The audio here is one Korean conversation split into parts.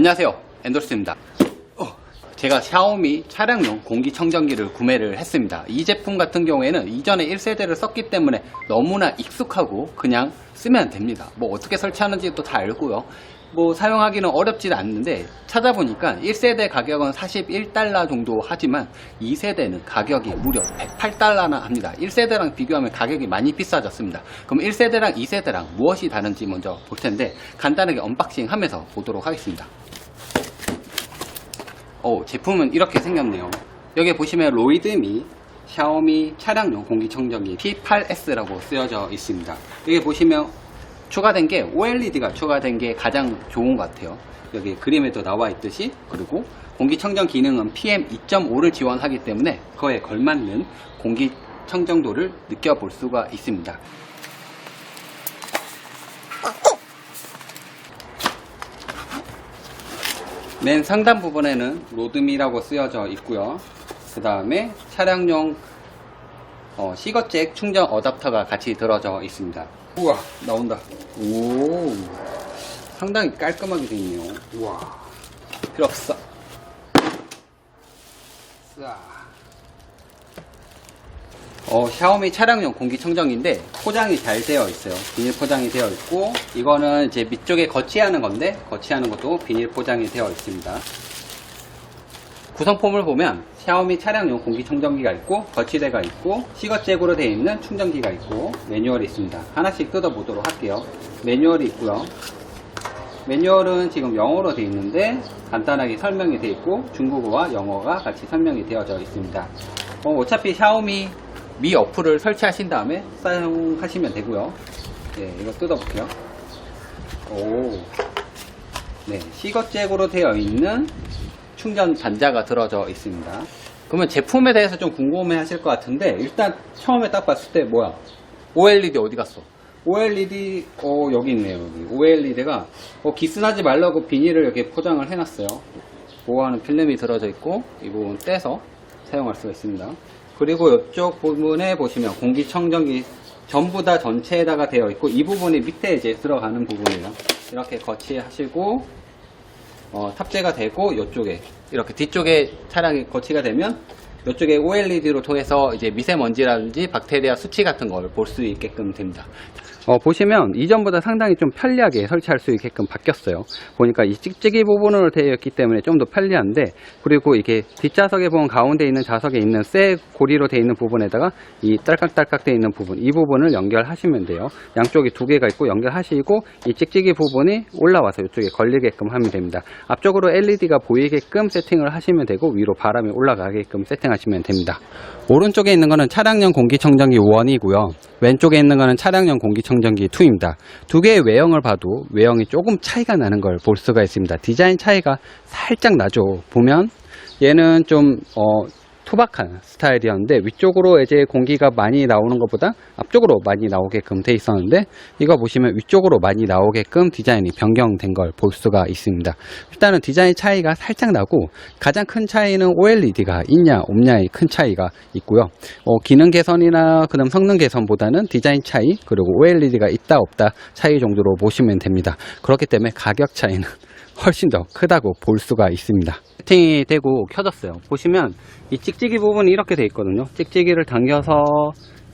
안녕하세요. 엔돌스입니다. 어, 제가 샤오미 차량용 공기청정기를 구매를 했습니다. 이 제품 같은 경우에는 이전에 1세대를 썼기 때문에 너무나 익숙하고 그냥 쓰면 됩니다. 뭐 어떻게 설치하는지도 다 알고요. 뭐 사용하기는 어렵지는 않는데 찾아보니까 1세대 가격은 41달러 정도 하지만 2세대는 가격이 무려 108달러나 합니다. 1세대랑 비교하면 가격이 많이 비싸졌습니다. 그럼 1세대랑 2세대랑 무엇이 다른지 먼저 볼 텐데 간단하게 언박싱 하면서 보도록 하겠습니다 오, 제품은 이렇게 생겼네요. 여기 보시면 로이드미 샤오미 차량용 공기청정기 P8S라고 쓰여져 있습니다. 여기 보시면 추가된 게 OLED가 추가된 게 가장 좋은 것 같아요. 여기 그림에도 나와 있듯이 그리고 공기청정 기능은 PM2.5를 지원하기 때문에 그에 걸맞는 공기청정도를 느껴볼 수가 있습니다. 맨 상단 부분에는 로드미라고 쓰여져 있고요. 그 다음에 차량용 어, 시거잭 충전 어댑터가 같이 들어져 있습니다. 우와 나온다. 오 상당히 깔끔하게 되어 있네요. 우와 필요 없어. 자. 어, 샤오미 차량용 공기청정기인데 포장이 잘 되어 있어요. 비닐 포장이 되어 있고 이거는 이제 밑쪽에 거치하는 건데 거치하는 것도 비닐 포장이 되어 있습니다. 구성품을 보면 샤오미 차량용 공기청정기가 있고 거치대가 있고 시거잭으로 되어 있는 충전기가 있고 매뉴얼이 있습니다. 하나씩 뜯어보도록 할게요. 매뉴얼이 있고요. 매뉴얼은 지금 영어로 되어 있는데 간단하게 설명이 되어 있고 중국어와 영어가 같이 설명이 되어져 있습니다. 어, 어차피 샤오미 미 어플을 설치하신 다음에 사용하시면 되고요. 네, 이거 뜯어볼게요. 오, 네, 시거잭으로 되어 있는 충전 단자가 들어져 있습니다. 그러면 제품에 대해서 좀 궁금해 하실 것 같은데 일단 처음에 딱 봤을 때 뭐야? OLED 어디 갔어? OLED 어 여기 있네요 여기 OLED가 어, 기스나지 말라고 비닐을 이렇게 포장을 해놨어요 보호하는 필름이 들어져 있고 이 부분 떼서 사용할 수가 있습니다 그리고 이쪽 부분에 보시면 공기청정기 전부 다 전체에다가 되어 있고 이 부분이 밑에 이제 들어가는 부분이에요 이렇게 거치하시고 어, 탑재가 되고 이쪽에 이렇게 뒤쪽에 차량이 거치가 되면 이쪽에 OLED로 통해서 이제 미세먼지라든지 박테리아 수치 같은 걸 볼 수 있게끔 됩니다. 어, 보시면 이전보다 상당히 좀 편리하게 설치할 수 있게끔 바뀌었어요. 보니까 이 찍찍이 부분으로 되어 있기 때문에 좀 더 편리한데 그리고 이게 뒷좌석에 보면 가운데 있는 좌석에 있는 쇠 고리로 되어 있는 부분에다가 이 딸깍딸깍 되어 있는 부분 이 부분을 연결하시면 돼요. 양쪽에 두 개가 있고 연결하시고 이 찍찍이 부분이 올라와서 이쪽에 걸리게끔 하면 됩니다. 앞쪽으로 LED가 보이게끔 세팅을 하시면 되고 위로 바람이 올라가게끔 세팅하시면 됩니다. 오른쪽에 있는 거는 차량용 공기청정기 1이고요. 왼쪽에 있는 거는 차량용 공기청정기 2입니다. 두 개의 외형을 봐도 외형이 조금 차이가 나는 걸 볼 수가 있습니다. 디자인 차이가 살짝 나죠. 보면 얘는 좀 어, 투박한 스타일이었는데 위쪽으로 이제 공기가 많이 나오는 것보다 앞쪽으로 많이 나오게끔 돼 있었는데 이거 보시면 위쪽으로 많이 나오게끔 디자인이 변경된 걸 볼 수가 있습니다. 일단은 디자인 차이가 살짝 나고 가장 큰 차이는 OLED가 있냐 없냐의 큰 차이가 있고요. 어, 기능 개선이나 그다음 성능 개선보다는 디자인 차이 그리고 OLED가 있다 없다 차이 정도로 보시면 됩니다. 그렇기 때문에 가격 차이는 훨씬 더 크다고 볼 수가 있습니다. 세팅이 되고 켜졌어요. 보시면 이 찍찍이 부분이 이렇게 돼 있거든요. 찍찍이를 당겨서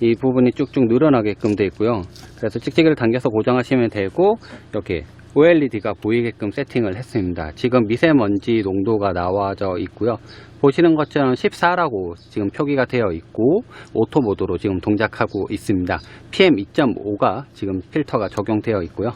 이 부분이 쭉쭉 늘어나게끔 돼 있고요. 그래서 찍찍이를 당겨서 고정하시면 되고 이렇게 OLED가 보이게끔 세팅을 했습니다. 지금 미세먼지 농도가 나와져 있고요. 보시는 것처럼 14라고 지금 표기가 되어 있고 오토 모드로 지금 동작하고 있습니다. PM2.5가 지금 필터가 적용되어 있고요.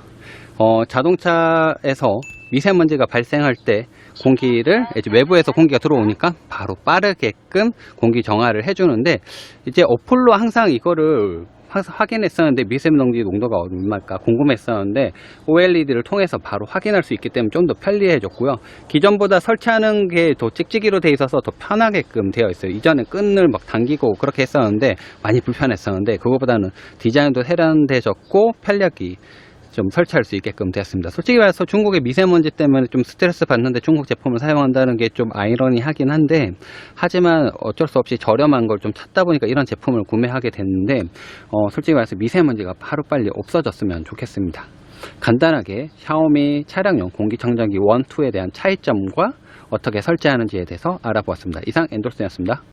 어, 자동차에서 미세먼지가 발생할 때 공기를 이제 외부에서 공기가 들어오니까 바로 빠르게끔 공기 정화를 해주는데 이제 어플로 항상 이거를 화- 확인했었는데 미세먼지 농도가 얼마일까 궁금했었는데 OLED를 통해서 바로 확인할 수 있기 때문에 좀 더 편리해졌고요. 기존보다 설치하는 게 더 찍찍이로 돼 있어서 더 편하게끔 되어 있어요. 이전에 끈을 막 당기고 그렇게 했었는데 많이 불편했었는데 그거보다는 디자인도 세련돼졌고 편리하기 좀 설치할 수 있게끔 되었습니다. 솔직히 말해서 중국의 미세먼지 때문에 좀 스트레스 받는데 중국 제품을 사용한다는 게 좀 아이러니하긴 한데 하지만 어쩔 수 없이 저렴한 걸 좀 찾다 보니까 이런 제품을 구매하게 됐는데 어, 솔직히 말해서 미세먼지가 하루빨리 없어졌으면 좋겠습니다. 간단하게 샤오미 차량용 공기청정기 1, 2에 대한 차이점과 어떻게 설치하는지에 대해서 알아보았습니다. 이상 엔돌슨이었습니다.